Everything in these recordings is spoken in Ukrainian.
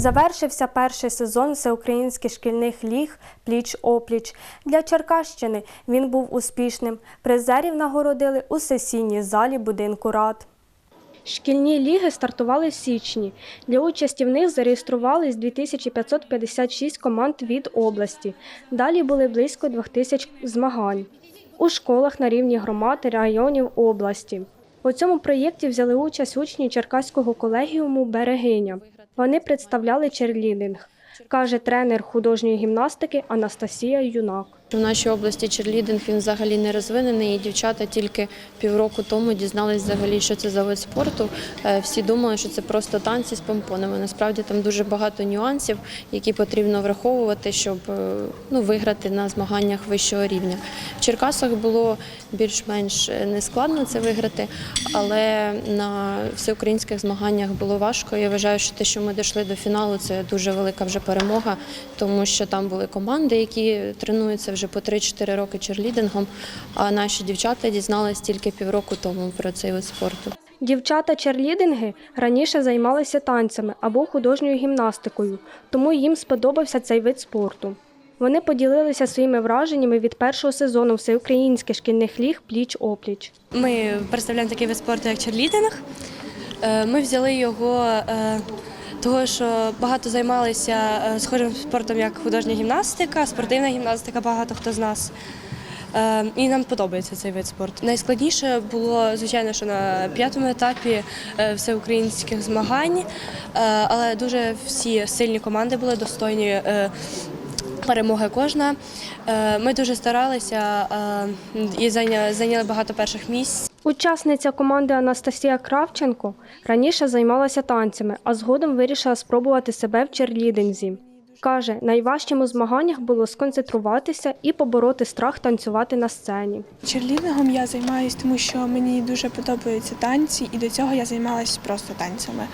Завершився перший сезон всеукраїнських шкільних ліг пліч-опліч. Для Черкащини він був успішним. Призерів нагородили у сесійній залі будинку рад. Шкільні ліги стартували в січні. Для участі в них зареєструвались 2556 команд від області. Далі були близько 2000 змагань у школах на рівні громад районів області. У цьому проєкті взяли участь учні Черкаського колегіуму Берегиня. Вони представляли черлідинг, каже тренер художньої гімнастики Анастасія Юнак. У нашій області черлідинг він взагалі не розвинений, і дівчата тільки півроку тому дізнались взагалі, що це за вид спорту. Е, Всі думали, що це просто танці з помпонами. Насправді там дуже багато нюансів, які потрібно враховувати, щоб е, ну, виграти на змаганнях вищого рівня. В Черкасах було більш-менш е, нескладно це виграти, але на всеукраїнських змаганнях було важко. Я вважаю, що те, що ми дійшли до фіналу, це дуже велика вже перемога, тому що там були команди, які тренуються вже по 3-4 роки черлідингом, а наші дівчата дізналися тільки півроку тому про цей вид спорту. Дівчата черлідинги раніше займалися танцями або художньою гімнастикою, тому їм сподобався цей вид спорту. Вони поділилися своїми враженнями від першого сезону всеукраїнських шкільних ліг пліч-опліч. Ми представляємо такий вид спорту, як черлідинг. Е, Ми взяли його е, того, що багато займалися е, схожим спортом, як художня гімнастика, спортивна гімнастика, багато хто з нас. Е, І нам подобається цей вид спорту. Найскладніше було, звичайно, що на п'ятому етапі е, всеукраїнських змагань, але дуже всі сильні команди були достойні. Перемоги кожна. Е, Ми дуже старалися е, і зайняли багато перших місць. Учасниця команди Анастасія Кравченко раніше займалася танцями, а згодом вирішила спробувати себе в черлідинзі. Каже, найважчим у змаганнях було сконцентруватися і побороти страх танцювати на сцені. Черлідингом я займаюся, тому що мені дуже подобаються танці, і до цього я займалася просто танцями.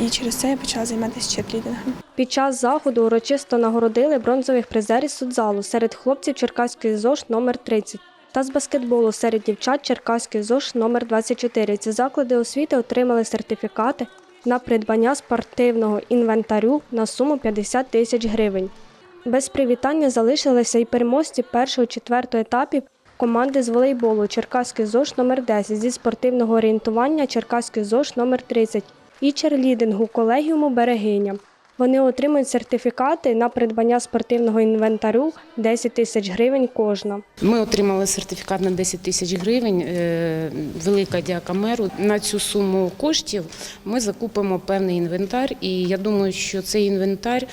І через це я почала займатися черлідингом. Під час заходу урочисто нагородили бронзових призерів судзалу серед хлопців Черкаської ЗОЖ номер 30 та з баскетболу серед дівчат Черкаської ЗОЖ номер 24. Ці заклади освіти отримали сертифікати на придбання спортивного інвентарю на суму 50 тисяч гривень. Без привітання залишилися і переможці першого четвертого етапів команди з волейболу Черкаський ЗОЖ номер 10 зі спортивного орієнтування Черкаський ЗОЖ номер 30 і черлідингу колегіуму Берегиня. Вони отримують сертифікати на придбання спортивного інвентарю 10 тисяч гривень кожна. Ми отримали сертифікат на 10 тисяч гривень. е, Велика дяка меру. На цю суму коштів ми закупимо певний інвентар, і я думаю, що цей інвентар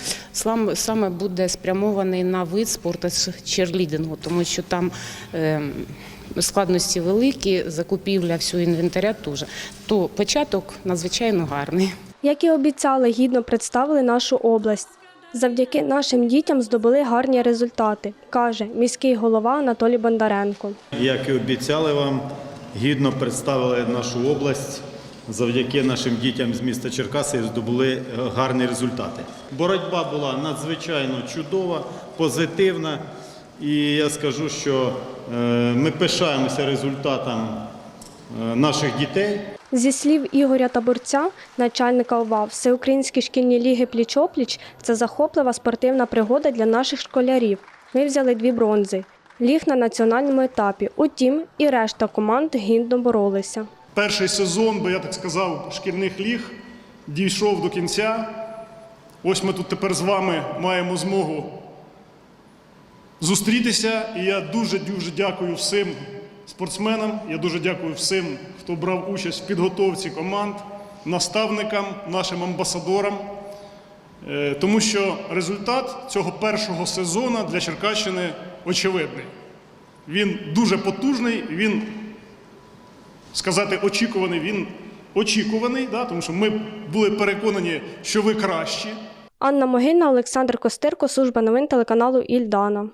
саме буде спрямований на вид спорту черлідингу, тому що там. е, Складності великі, закупівля всього інвентаря теж. То початок надзвичайно гарний. Як і обіцяли, гідно представили нашу область. Завдяки нашим дітям здобули гарні результати, каже міський голова Анатолій Бондаренко. Як і обіцяли вам, гідно представили нашу область. Завдяки нашим дітям з міста Черкаси здобули е, гарні результати. Боротьба була надзвичайно чудова, позитивна. І я скажу, що е, ми пишаємося результатом е, наших дітей. Зі слів Ігоря Таборця, начальника ОВА, Всеукраїнські шкільні ліги пліч-опліч це захоплива спортивна пригода для наших школярів. Ми взяли дві бронзи. Ліг на національному етапі. Утім, і решта команд гідно боролися. Перший сезон, би я так сказав, шкільних ліг дійшов до кінця. Ось ми тут тепер з вами маємо змогу зустрітися. І я дуже дуже дякую всім спортсменам. Я дуже дякую всім, хто брав участь в підготовці команд, наставникам, нашим амбасадорам. Е, Тому що результат цього першого сезону для Черкащини очевидний. Він дуже потужний, він сказати очікуваний, він очікуваний, да, тому що ми були переконані, що ви кращі. Анна Могильна, Олександр Костирко, служба новин телеканалу Ільдана.